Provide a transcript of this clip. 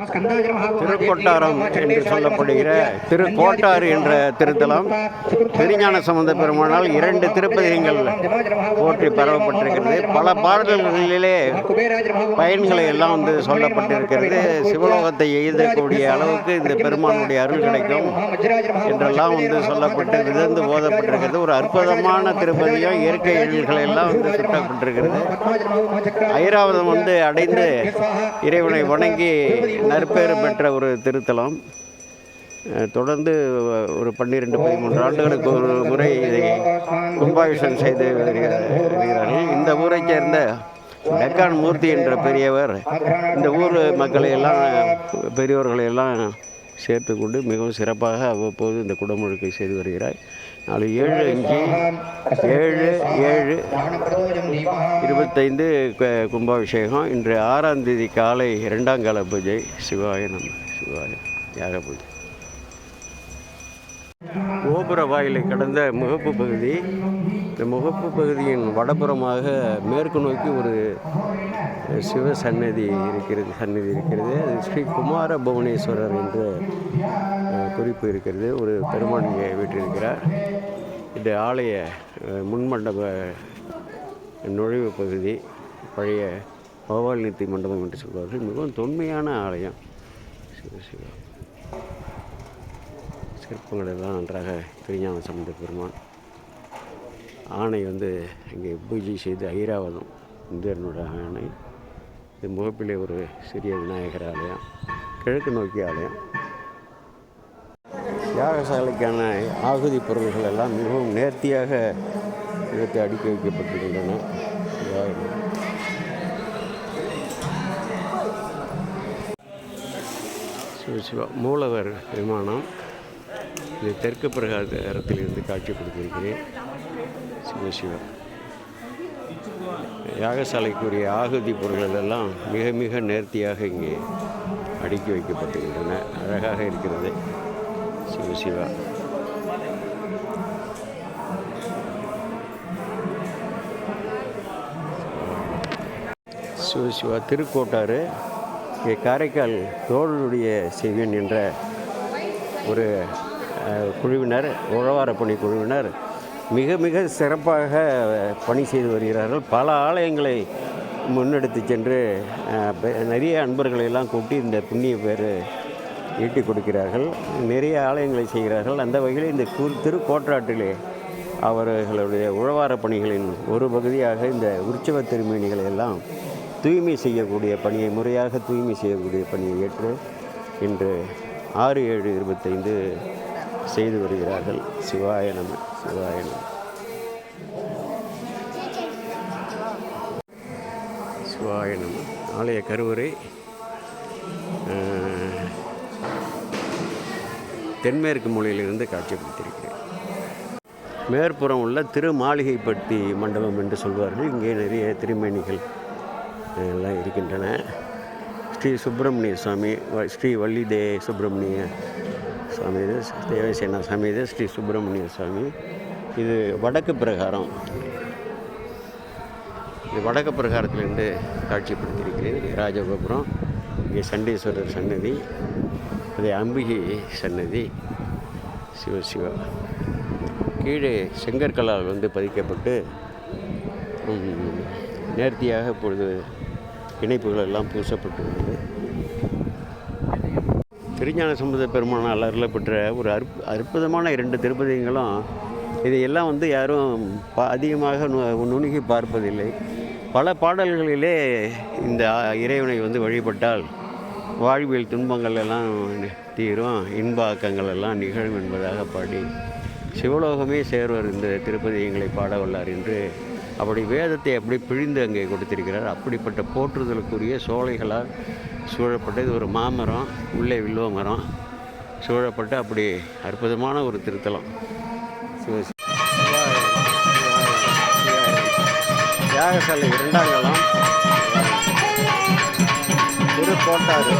திருக்கொட்டாரம் என்று சொல்லப்படுகிற திருக்கோட்டாறு என்ற திருத்தலம் திருஞான சம்பந்த பெருமானால் இரண்டு திருப்பதிகள் போற்றி பரவப்பட்டிருக்கிறது பல பாடல்களிலே பயன்களை எல்லாம் வந்து சொல்லப்பட்டிருக்கிறது சிவலோகத்தை எய்தக்கூடிய அளவுக்கு இந்த பெருமானுடைய அருள் கிடைக்கும் என்றெல்லாம் வந்து சொல்லப்பட்டு விதந்து போதப்பட்டிருக்கிறது ஒரு அற்புதமான திருப்பதியும் இயற்கை எழில்களை எல்லாம் வந்து சுட்டப்பட்டிருக்கிறது ஐராவதம் வந்து அடைந்து இறைவனை வணங்கி நற்பெயர் பெற்ற ஒரு திருத்தலம். தொடர்ந்து ஒரு பன்னிரெண்டு பதிமூன்று ஆண்டுகளுக்கு ஒரு முறை இதை கும்பாபிஷன் செய்து வருகிறார்கள். இந்த ஊரைச் சேர்ந்த டெக்கான் மூர்த்தி என்ற பெரியவர் இந்த ஊர் மக்களை எல்லாம் பெரியோர்களை எல்லாம் சேர்த்து கொண்டு மிகவும் சிறப்பாக அவ்வப்போது இந்த குடமுழுக்கை செய்து வருகிறார் நாளை ஏழு அஞ்சு ஏழு ஏழு இருபத்தைந்து கு- கும்பாபிஷேகம். இன்று ஆறாம் தேதி காலை இரண்டாம் கால பூஜை. சிவாய நம்ம சிவாய. யாக பூஜை. கோபுர வாயிலை கடந்த முகப்பு பகுதி இந்த முகப்பு பகுதியின் வடபுறமாக மேற்கு நோக்கி ஒரு சிவ சன்னதி இருக்கிறது சன்னதி இருக்கிறது. அது ஸ்ரீ குமார புவனேஸ்வரர் என்ற குறிப்பு இருக்கிறது. ஒரு பெருமான் இங்கே இந்த ஆலய முன்மண்டப நுழைவு பகுதி பழைய கோபாலநித்தி மண்டபம் என்று சொல்வார்கள். மிகவும் தொன்மையான ஆலயம். சிவ சிவா. சிற்பங்கள் எல்லாம் நன்றாக திருஞான சம்பந்த பெருமான். ஆணை வந்து இங்கே பூஜை செய்து ஐராவதம் இந்தியனுடைய ஆணை. இது முகப்பிலே ஒரு சிறிய விநாயகர் ஆலயம் கிழக்கு நோக்கிய ஆலயம். யாகசாலைக்கான ஆகுதி பொருள்கள் எல்லாம் மிகவும் நேர்த்தியாக இதற்கு அடுக்கி வைக்கப்பட்டிருக்கின்றன. சிவ மூலவர் விமானம் இது தெற்கு பிரகாரத்திலிருந்து காட்சி கொடுத்திருக்கிறேன். சிவசிவா யாகசாலைக்குரிய ஆகுதி பொருள்கள் எல்லாம் மிக மிக நேர்த்தியாக இங்கே அடுக்கி வைக்கப்பட்டிருக்கின்றன. அழகாக இருக்கிறது. சிவசிவா சிவசிவா திருக்கோட்டாறு. இங்கே காரைக்கால் தோழருடைய செவியன் என்ற ஒரு குழுவினர் உழவார பணி குழுவினர் மிக மிக சிறப்பாக பணி செய்து வருகிறார்கள். பல ஆலயங்களை முன்னெடுத்து சென்று நிறைய அன்பர்களை எல்லாம் கூட்டி இந்த புண்ணிய பேர் ஈட்டி கொடுக்கிறார்கள். நிறைய ஆலயங்களை செய்கிறார்கள். அந்த வகையில் இந்த கு அவர்களுடைய உழவார பணிகளின் ஒரு பகுதியாக இந்த உற்சவ திருமேனிகளை எல்லாம் தூய்மை செய்யக்கூடிய பணியை முறையாக தூய்மை செய்யக்கூடிய பணியை ஏற்று இன்று ஆறு ஏழு இருபத்தைந்து செய்து வருகிறார்கள். சிவாய நம சிவாய நம. சிவாய நம. ஆலய கருவறை தென்மேற்கு மூலையிலிருந்து காட்சிப்படுத்தியிருக்கிறேன் மேற்புறம் உள்ள திருமாளிகைப்பட்டி மண்டபம் என்று சொல்வார்கள். இங்கே நிறைய திருமேனிகள் எல்லாம் இருக்கின்றன. ஸ்ரீ சுப்பிரமணிய சுவாமி வ- ஸ்ரீ வள்ளி தே சுப்பிரமணிய சுவாமி இது தேவசேனா சாமி இது ஸ்ரீ சுப்பிரமணிய சுவாமி. இது வடக்கு பிரகாரம். இது வடக்கு பிரகாரத்திலிருந்து காட்சிப்படுத்தியிருக்கிறேன். ராஜகோபுரம். இங்கே சண்டீஸ்வரர் சன்னதி. அதே அம்பிகை சன்னதி. சிவ சிவா. கீழே செங்கற்களால் வந்து பதிக்கப்பட்டு நேர்த்தியாக இப்பொழுது இணைப்புகள் எல்லாம் பூசப்பட்டுள்ளது திருஞான சம்பந்த பெருமானால் அருளப்பெற்ற ஒரு அற்பு அற்புதமான இரண்டு திருப்பதிகளும் இதையெல்லாம் வந்து யாரும் அதிகமாக நுணுகி பார்ப்பதில்லை. பல பாடல்களிலே இந்த இறைவனை வந்து வழிபட்டால் வாழ்வியல் துன்பங்கள் எல்லாம் தீரும் இன்பாக்கங்கள் எல்லாம் நிகழும் என்பதாக பாடி சிவலோகமே சேர்வர் இந்த திருப்பதியங்களை பாட வல்லார் என்று அப்படி வேதத்தை அப்படி பிழிந்து அங்கே கொடுத்திருக்கிறார். அப்படிப்பட்ட போற்றுதலுக்குரிய சோலைகளால் சூழப்பட்ட இது ஒரு மாமரம் உள்ளே வில்வ மரம் சூழப்பட்டு அப்படி அற்புதமான ஒரு திருத்தலம். யாகசாலை இரண்டாம் காலம். திருக்கோட்டாறு.